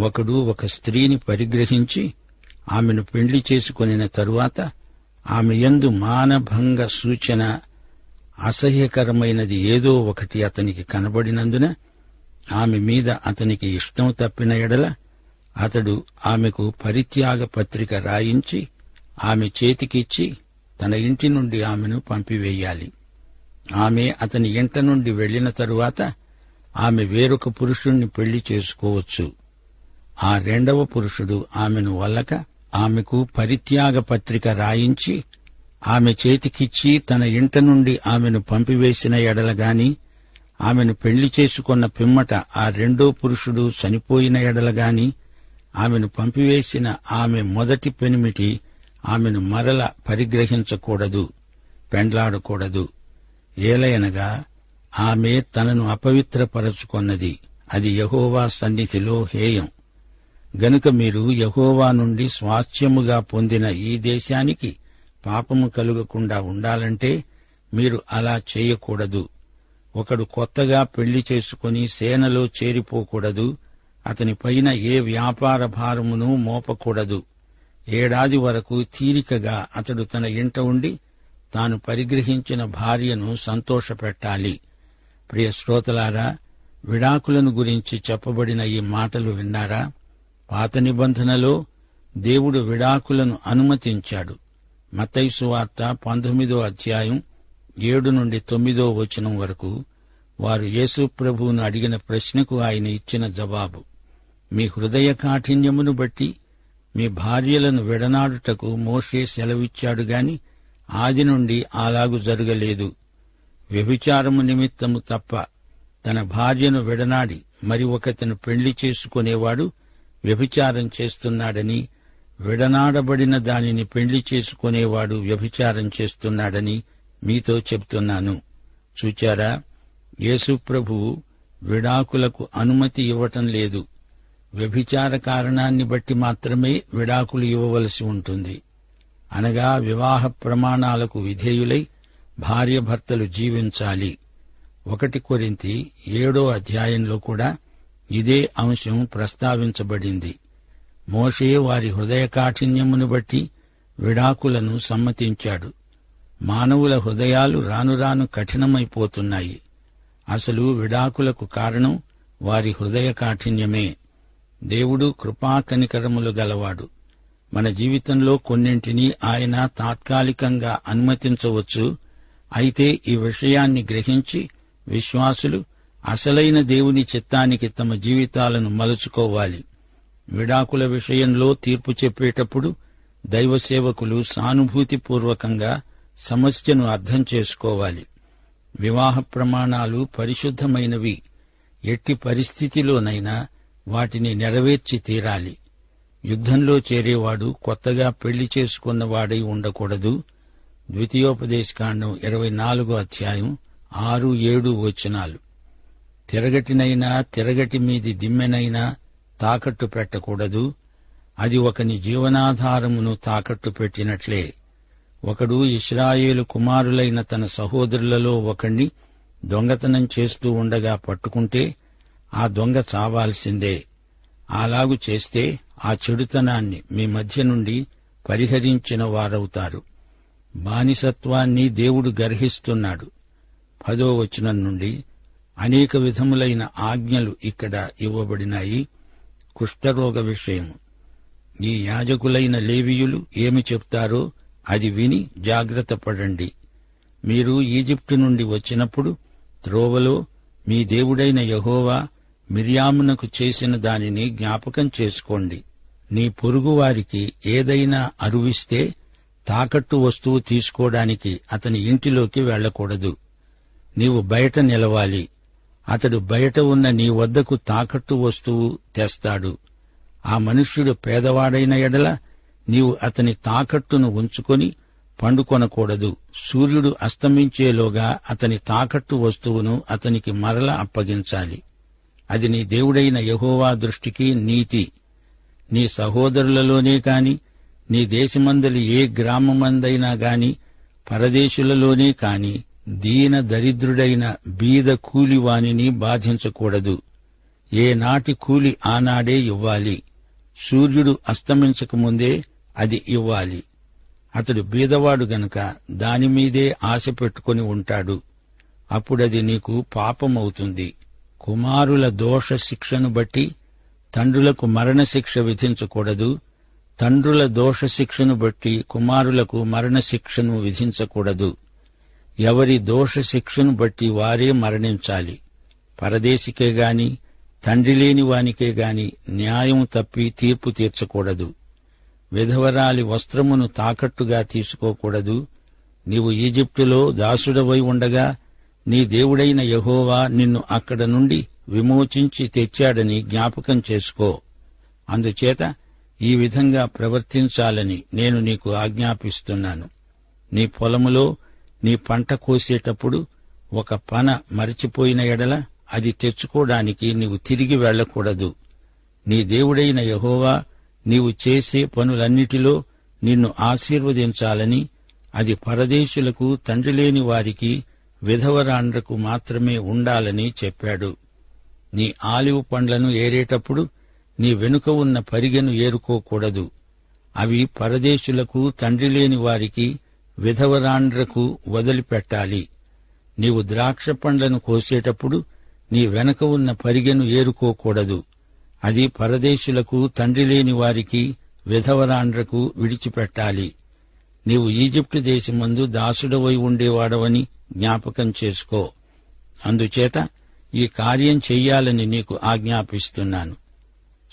ఒకడు ఒక స్త్రీని పరిగ్రహించి ఆమెను పెండ్లి చేసుకొనిన తరువాత ఆమె యందు మానభంగ సూచన అసహ్యకరమైనది ఏదో ఒకటి అతనికి కనబడినందున ఆమె మీద అతనికి ఇష్టం తప్పిన ఎడల అతడు ఆమెకు పరిత్యాగ పత్రిక రాయించి ఆమె చేతికిచ్చి తన ఇంటి నుండి ఆమెను పంపివేయాలి. ఆమె అతని ఇంట నుండి వెళ్ళిన తరువాత ఆమె వేరొక పురుషుణ్ణి పెళ్ళి చేసుకోవచ్చు. ఆ రెండవ పురుషుడు ఆమెను వల్లక ఆమెకు పరిత్యాగ పత్రిక రాయించి ఆమె చేతికిచ్చి తన ఇంట నుండి ఆమెను పంపివేసిన ఎడలగాని ఆమెను పెళ్ళి చేసుకున్న పిమ్మట ఆ రెండో పురుషుడు చనిపోయిన ఎడలగాని ఆమెను పంపివేసిన ఆమె మొదటి పెనిమిటి ఆమెను మరల పరిగ్రహించకూడదు పెండ్లాడకూడదు. ఏలయనగా ఆమె తనను అపవిత్రపరచుకొన్నది. అది యహోవా సన్నిధిలో హేయం. గనుక మీరు యహోవా నుండి స్వాస్థ్యముగా పొందిన ఈ దేశానికి పాపము కలుగకుండా ఉండాలంటే మీరు అలా చేయకూడదు. ఒకడు కొత్తగా పెళ్ళి చేసుకుని సేనలో చేరిపోకూడదు. అతని పైన ఏ వ్యాపార భారమును మోపకూడదు. ఏడాది వరకు తీరికగా అతడు తన ఇంట ఉండి తాను పరిగ్రహించిన భార్యను సంతోషపెట్టాలి. ప్రియ శ్రోతలారా విడాకులను గురించి చెప్పబడిన ఈ మాటలు విన్నారా? పాత నిబంధనలో దేవుడు విడాకులను అనుమతించాడు. మతైసు వార్త పంతొమ్మిదో అధ్యాయం ఏడు నుండి తొమ్మిదో వచనం వరకు వారు యేసు ప్రభువును అడిగిన ప్రశ్నకు ఆయన ఇచ్చిన జవాబు మీ హృదయ కాఠిన్యమును బట్టి మీ భార్యలను విడనాడుటకు మోషే సెలవిచ్చాడు గాని ఆది నుండి అలాగు జరగలేదు. వ్యభిచారము నిమిత్తము తప్ప తన భార్యను విడనాడి మరి ఒకతను పెళ్ళి చేసుకునేవాడు వ్యభిచారం చేస్తున్నాడని విడనాడబడిన దానిని పెళ్ళి చేసుకునేవాడు వ్యభిచారం చేస్తున్నాడని మీతో చెప్తున్నాను. చూచారా? యేసుప్రభువు విడాకులకు అనుమతి ఇవ్వటం లేదు. వ్యభిచార కారణాన్ని బట్టి మాత్రమే విడాకులు ఇవ్వవలసి ఉంటుంది. అనగా వివాహ ప్రమాణాలకు విధేయులై భార్యభర్తలు జీవించాలి. ఒకటి కొరింతి ఏడో అధ్యాయంలో కూడా ఇదే అంశం ప్రస్తావించబడింది. మోషే వారి హృదయ కాఠిన్యమును బట్టి విడాకులను సమ్మతించాడు. మానవుల హృదయాలు రానురాను కఠినమైపోతున్నాయి. అసలు విడాకులకు కారణం వారి హృదయ కాఠిన్యమే. దేవుడు కృపాకనికరములు గలవాడు. మన జీవితంలో కొన్నింటిని ఆయన తాత్కాలికంగా అనుమతించవచ్చు. అయితే ఈ విషయాన్ని గ్రహించి విశ్వాసులు అసలైన దేవుని చిత్తానికి తమ జీవితాలను మలుచుకోవాలి. విడాకుల విషయంలో తీర్పు చెప్పేటప్పుడు దైవ సేవకులు సానుభూతిపూర్వకంగా సమస్యను అర్థం చేసుకోవాలి. వివాహ ప్రమాణాలు పరిశుద్ధమైనవి. ఎట్టి పరిస్థితిలోనైనా వాటిని నెరవేర్చి తీరాలి. యుద్ధంలో చేరేవాడు కొత్తగా పెళ్ళి చేసుకున్నవాడై ఉండకూడదు. ద్వితీయోపదేశకాండం ఇరవై నాలుగో అధ్యాయం ఆరు ఏడు వచనాలు. తిరగటినైనా తిరగటి మీది దిమ్మెనైనా తాకట్టు పెట్టకూడదు. అది ఒకని జీవనాధారమును తాకట్టు పెట్టినట్లే. ఒకడు ఇస్రాయేలు కుమారులైన తన సహోదరులలో ఒకణ్ణి దొంగతనం చేస్తూ ఉండగా పట్టుకుంటే ఆ దొంగ చావాల్సిందే. అలాగు చేస్తే ఆ చెడుతనాన్ని మీ మధ్య నుండి పరిహరించిన వారవుతారు. బానిసత్వాన్ని దేవుడు గర్హిస్తున్నాడు. పదో వచనం నుండి అనేక విధములైన ఆజ్ఞలు ఇక్కడ ఇవ్వబడినాయి. కుష్ఠరోగ విషయము. ఈ యాజకులైన లేవీయులు ఏమి చెప్తారో అది విని జాగ్రత్త పడండి. మీరు ఈజిప్టు నుండి వచ్చినప్పుడు త్రోవలో మీ దేవుడైన యహోవా మిర్యామునకు చేసిన దానిని జ్ఞాపకం చేసుకోండి. నీ పొరుగువారికి ఏదైనా అరువిస్తే తాకట్టు వస్తువు తీసుకోవడానికి అతని ఇంటిలోకి వెళ్ళకూడదు. నీవు బయట నిలవాలి. అతడు బయట ఉన్న నీ వద్దకు తాకట్టు వస్తువు తెస్తాడు. ఆ మనుష్యుడు పేదవాడైన ఎడల నీవు అతని తాకట్టును ఉంచుకొని పండుకొనకూడదు. సూర్యుడు అస్తమించేలోగా అతని తాకట్టు వస్తువును అతనికి మరల అప్పగించాలి. అది నీ దేవుడైన యహోవా దృష్టికి నీతి. నీ సహోదరులలోనే కాని నీ దేశమందలి ఏ గ్రామమందైనా గాని పరదేశులలోనే కాని దీన దరిద్రుడైన బీద కూలివాణిని బాధించకూడదు. ఏనాటి కూలి ఆనాడే ఇవ్వాలి. సూర్యుడు అస్తమించక ముందే అది ఇవ్వాలి. అతడు బీదవాడు గనుక దానిమీదే ఆశ పెట్టుకుని ఉంటాడు. అప్పుడది నీకు పాపమవుతుంది. కుమారుల దోష శిక్షను బట్టి తండ్రులకు మరణశిక్ష విధించకూడదు. తండ్రుల దోష శిక్షను బట్టి కుమారులకు మరణశిక్షను విధించకూడదు. ఎవరి దోష శిక్షను బట్టి వారే మరణించాలి. పరదేశికే గాని తండ్రి లేని వానికే గాని న్యాయం తప్పి తీర్పు తీర్చకూడదు. విధవరాలి వస్త్రమును తాకట్టుగా తీసుకోకూడదు. నీవు ఈజిప్టులో దాసుడవై ఉండగా నీ దేవుడైన యహోవా నిన్ను అక్కడ నుండి విమోచించి తెచ్చాడని జ్ఞాపకం చేసుకో. అందుచేత ఈ విధంగా ప్రవర్తించాలని నేను నీకు ఆజ్ఞాపిస్తున్నాను. నీ పొలములో నీ పంట కోసేటప్పుడు ఒక పన మరచిపోయిన ఎడల అది తెచ్చుకోవడానికి నీవు తిరిగి వెళ్ళకూడదు. నీ దేవుడైన యహోవా నీవు చేసే పనులన్నిటిలో నిన్ను ఆశీర్వదించాలని అది పరదేశులకు తండ్రి లేని వారికి విధవరాండ్రకు మాత్రమే ఉండాలని చెప్పాడు. నీ ఆలివ్ పండ్లను ఏరేటప్పుడు నీ వెనుక ఉన్న పరిగెను ఏరుకోకూడదు. అవి పరదేశులకు తండ్రి లేని వారికి విధవరాండ్రకు వదిలిపెట్టాలి. నీవు ద్రాక్ష పండ్లను కోసేటప్పుడు నీ వెనక ఉన్న పరిగెను ఏరుకోకూడదు. అది పరదేశులకు తండ్రి లేని వారికి విధవరాండ్రకు విడిచిపెట్టాలి. నీవు ఈజిప్టు దేశమందు దాసుడవై ఉండేవాడవని జ్ఞాపకం చేసుకో. అందుచేత ఈ కార్యం చెయ్యాలని నీకు ఆజ్ఞాపిస్తున్నాను.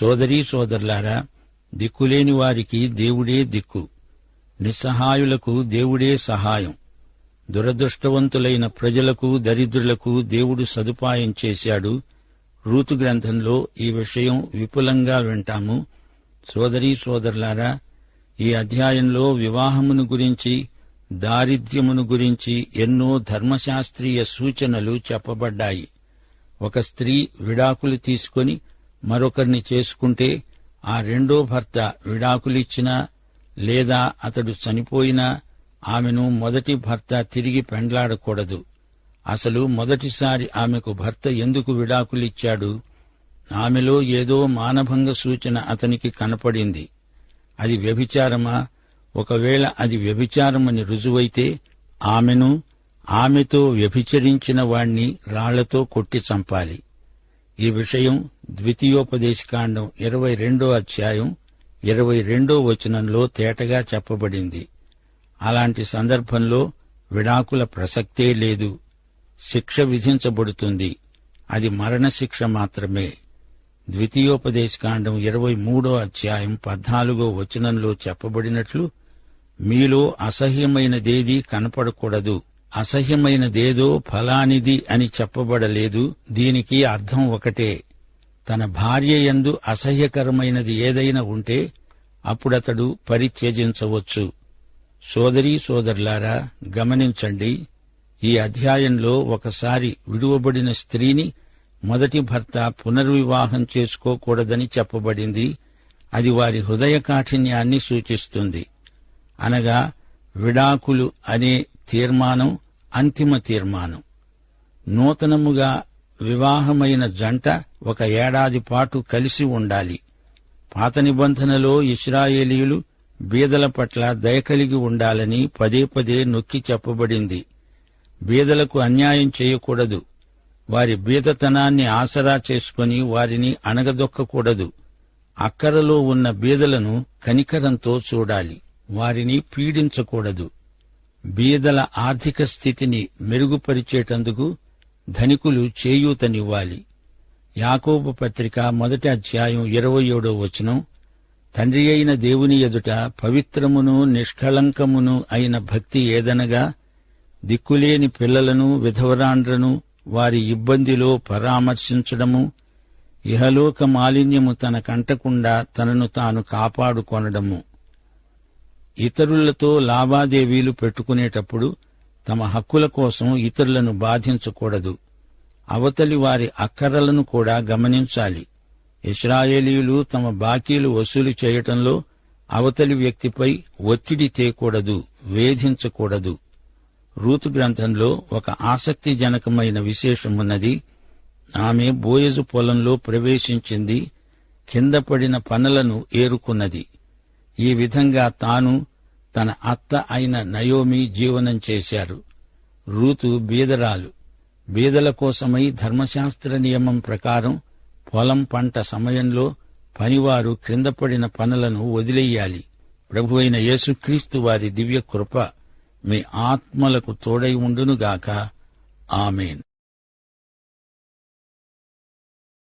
సోదరీ సోదరులారా దిక్కులేని వారికి దేవుడే దిక్కు. నిస్సహాయులకు దేవుడే సహాయం. దురదృష్టవంతులైన ప్రజలకు దరిద్రులకు దేవుడు సదుపాయం చేశాడు. రూతు గ్రంథంలో ఈ విషయం విపులంగా వింటాము. సోదరీ సోదరులారా ఈ అధ్యాయంలో వివాహమును గురించి దారిద్ర్యమును గురించి ఎన్నో ధర్మశాస్త్రీయ సూచనలు చెప్పబడ్డాయి. ఒక స్త్రీ విడాకులు తీసుకొని మరొకరిని చేసుకుంటే ఆ రెండో భర్త విడాకులిచ్చినా లేదా అతడు చనిపోయినా ఆమెను మొదటి భర్త తిరిగి పెండ్లాడకూడదు. అసలు మొదటిసారి ఆమెకు భర్త ఎందుకు విడాకులిచ్చాడు? ఆమెలో ఏదో మానభంగ సూచన అతనికి కనపడింది. అది వ్యభిచారమా? ఒకవేళ అది వ్యభిచారమని రుజువైతే ఆమెను ఆమెతో వ్యభిచరించిన వాణ్ణి రాళ్ళతో కొట్టి చంపాలి. ఈ విషయం ద్వితీయోపదేశకాండం ఇరవై రెండో అధ్యాయం ఇరవై రెండో వచనంలో తేటగా చెప్పబడింది. అలాంటి సందర్భంలో విడాకుల ప్రసక్తే లేదు. శిక్ష విధించబడుతుంది. అది మరణశిక్ష మాత్రమే. ద్వితీయోపదేశకాండం ఇరవై మూడో అధ్యాయం పద్నాలుగో వచనంలో చెప్పబడినట్లు మీలో అసహ్యమైనదేదీ కనపడకూడదు. అసహ్యమైనదేదో ఫలానిది అని చెప్పబడలేదు. దీనికి అర్థం ఒకటే. తన భార్య యందు అసహ్యకరమైనది ఏదైనా ఉంటే అప్పుడతడు పరిత్యజించవచ్చు. సోదరీ సోదరులారా గమనించండి ఈ అధ్యాయంలో ఒకసారి విడువబడిన స్త్రీని మొదటి భర్త పునర్వివాహం చేసుకోకూడదని చెప్పబడింది. అది వారి హృదయ కాఠిన్యాన్ని సూచిస్తుంది. అనగా విడాకులు అనే తీర్మానం అంతిమ తీర్మానం. నూతనముగా వివాహమైన జంట ఒక ఏడాది పాటు కలిసి ఉండాలి. పాత నిబంధనలో ఇస్రాయేలీలు బీదల పట్ల దయ కలిగి ఉండాలని పదే పదే నొక్కి చెప్పబడింది. బీదలకు అన్యాయం చేయకూడదు. వారి బీదతనాన్ని ఆసరా చేసుకుని వారిని అణగదొక్కకూడదు. అక్కరలో ఉన్న బీదలను కనికరంతో చూడాలి. వారిని పీడించకూడదు. బీదల ఆర్థిక స్థితిని మెరుగుపరిచేటందుకు ధనికులు చేయూతనివ్వాలి. యాకోబు పత్రిక మొదటి అధ్యాయం ఇరవై ఏడో వచనం తండ్రి అయిన దేవుని ఎదుట పవిత్రమును నిష్కళంకమును అయిన భక్తి ఏదనగా దిక్కులేని పిల్లలను విధవరాండ్రను వారి ఇబ్బందిలో పరామర్శించడము ఇహలోక మాలిన్యము తనకంటకుండా తనను తాను కాపాడుకొనడము. ఇతరులతో లావాదేవీలు పెట్టుకునేటప్పుడు తమ హక్కుల కోసం ఇతరులను బాధించకూడదు. అవతలి వారి అక్కరలను కూడా గమనించాలి. ఇస్రాయేలీయులు తమ బాకీలు వసూలు చేయటంలో అవతలి వ్యక్తిపై ఒత్తిడి తేకూడదు వేధించకూడదు. రూతు గ్రంథంలో ఒక ఆసక్తిజనకమైన విశేషమున్నది ఆమె బోయజు పొలంలో ప్రవేశించింది కింద పడిన పనులను ఏరుకున్నది. ఈ విధంగా తాను తన అత్త అయిన నయోమి జీవనం చేశారు. రూతు బీదరాలు. బీదల కోసమై ధర్మశాస్త్ర నియమం ప్రకారం పొలం పంట సమయంలో పనివారు క్రిందపడిన పనులను వదిలేయాలి. ప్రభు అయిన యేసుక్రీస్తు వారి దివ్య కృప మీ ఆత్మలకు తోడై ఉండునుగాక. ఆమెన్.